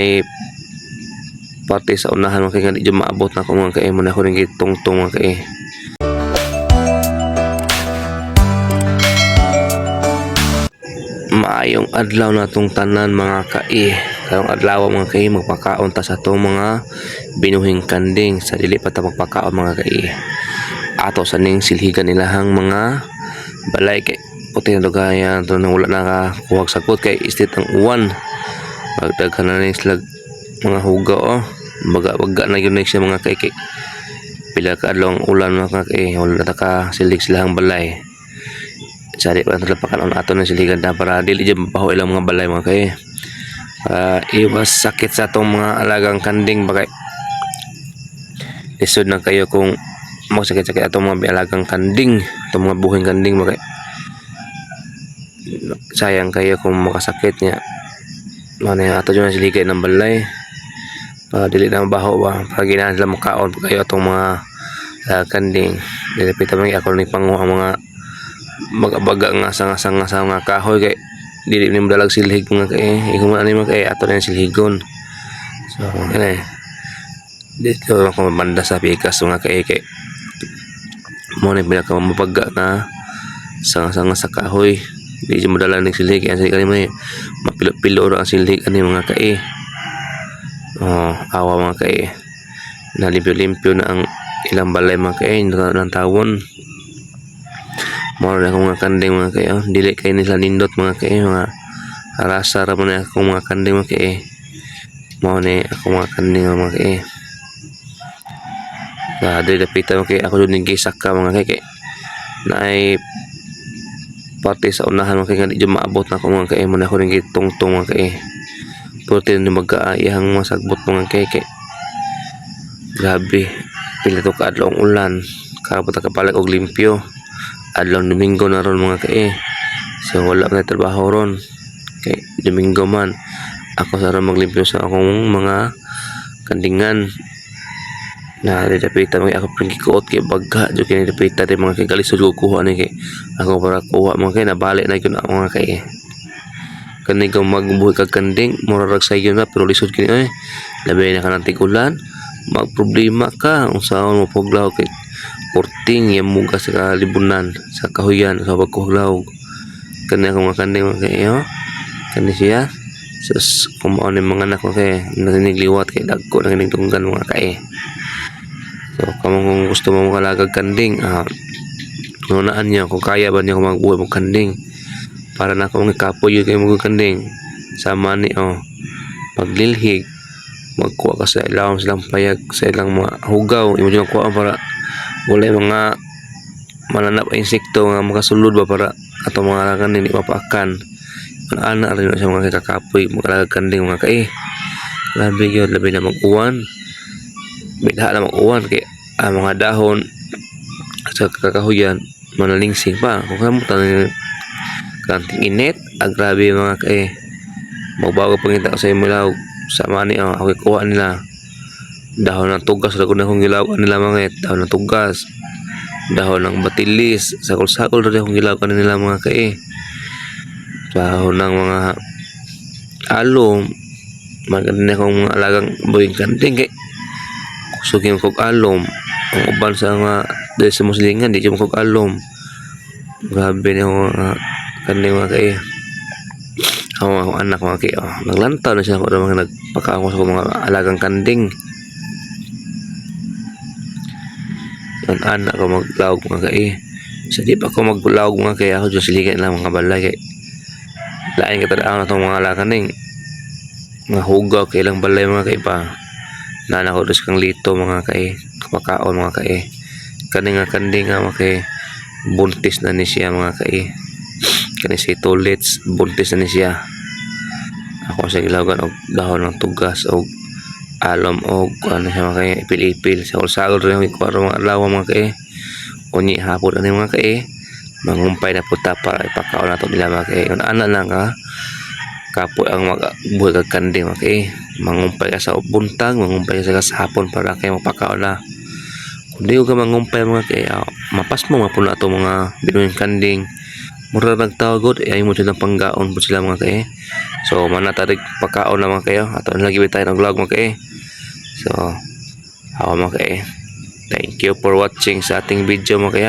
ay parte sa unahan mga kay nga di maabot na ko mga kay mo na ko rin gitungtong mga kay. Maayong adlaw na tong tanan mga kai. Karong adlaw mga kai magpakaon ta sa tong mga binuhing kanding. Sa dili pa ta magpakaon mga kai. Ato sa ning silhigan nilahang mga balay kay puti na dugayan to nang wala nakakuha sa kot kay istit ang uwan magdaghan na ning slag mga huga oh baga baga na yun siya mga kai kay pila ka adlaw ulan mga kai wala na ka silig silahang balay Sari pa nila pakanon ato na siligan na para dili dyan mapaho ilang mga balay mga kay. Para iwas sakit sa atong mga alagang kanding bagay. Lisod na kayo kung magsakit-sakit atong mga alagang kanding, atong mga buhing kanding bagay. Sayang kayo kung makasakit niya. Yung ato dyan na siligan ng balay. Para dili na mabaho ba. Para ginahan sila makaon pa kayo atong mga ah, kanding. Mga ako ni panguha ang mga magabaga nga sa nga sa nga nga kahoy kay dili ni dalag silhig mga kay ikaw man ani kay ato na silhigon so ano eh dito lang ko banda sa pikas mga kay kay mo ni pinaka mabaga na sa nga sa nga sa kahoy di mo dala ng silhig kasi kani mo mapilo-pilo ra ang silhig ani mga kay oh awa mga kay nalimpyo-limpyo na ang ilang balay mga kay ng tawon Mao na akong mga kanding mga kayo. Dili kayo nila nindot mga kayo. Mga arasa ra mo na akong mga kanding mga kayo. Mao na akong mga kanding mga kayo. Sa dili dapitan mga kayo. Ako doon gisak ka mga kayo. Kay, na ay parte sa unahan mga kayo. Nga di maabot na ako mga kayo. Muna ako rin gitungtong mga kayo. Pwede rin mag-aayahang mga sagbot mga kayo. Kay, grabe. Pila to ang ulan. Kapag kapalag og limpyo adlaw Domingo na ron mga kae so wala na trabaho ron kay Domingo man ako sa ron maglimpyo sa akong mga kandingan na didapita mga ako pang gikuot kay bagha jo kay didapita di mga kay galisod ko kuha ni kay ako para kuha. Mga kay nabalik na yun ako mga kay. Kani kang magbuhay kag kanding murarag sa iyo na pero lisod kini eh labi na ka ng tigulan. Magproblema ka unsaon mo paglaw kay porting yang muga sa kalibunan sa kahuyan sa pagkuhlaw kani akong mga kanding mga kayo kani siya. Sus kumaon yung mga anak ko kay naninigliwat kay dagko na kining tunggan mga kay so kung gusto mo makalagag kanding ah unaan niya kung kaya ba niya kung magbuhay mo kanding. Para na akong ikapoy yun kayo mga kanding sama ni oh paglilhig magkuha ka sa ilawom silang payag sa ilang mga hugaw. Imo dyan kuha para wala mga mananap na insekto nga makasulod ba para ato mga lagan hindi mapaakan ang ana rin sa mga kakapoy mga kanding mga kai labi yun labi na mag-uwan bidha na mag-uwan kay ang mga dahon sa kakahuyan manalingsing pa. Kung kamutan na kanting init agrabe mga kai magbago pangita ko sa imulaw sa mani oh, ako kuha nila. Dahon ng tugas na kung akong gilawan nila mga dahon ng tugas. Dahon ng batilis sakol-sakol rin akong gilawan nila mga kae dahon ng mga alom maganda akong mga alagang buwing kanting kay kusugin kog alom ang uban sa mga dahil sa muslingan di mo kog alom grabe akong mga kanting mga kae ako akong anak mga kae oh, naglantaw na siya ako mga nagpakaako sa mga alagang kanding. Ang anak ko maglawag mga kay. Sa di pa ko maglawag mga kay ako dyan siligan lang mga balay kay. Lain ka tadaan na itong mga lakaning mga hugaw kay ilang balay mga kay pa nana ko dos kang lito mga kay kumakaon mga kay kani nga kandi nga mga kay buntis na ni siya mga kay kani si tulits buntis na ni siya. Ako sa gilawan og dahon ng tugas og alam og ano siya mga kay ipil-ipil sa ulsagol rin kwaro mga alawa mga kay unyi hapon yung mga kay mangumpay na puta para ipakaon nato nila mga kung ana lang ka kapoy ang magbuhay kag kandi mga kay mangumpay sa buntag mangumpay sa hapon para kay mapakaon na. Kung di ka mangumpay mga kay ah, mapas mo mga puno ato mga binuhin kanding. Mura nagtawagod ay mo silang panggaon po sila mga kay so manatadig pagkaon na mga kayo ato na lagi tayo ng vlog mga kay so hawa mga kay thank you for watching sa ating video mga kaya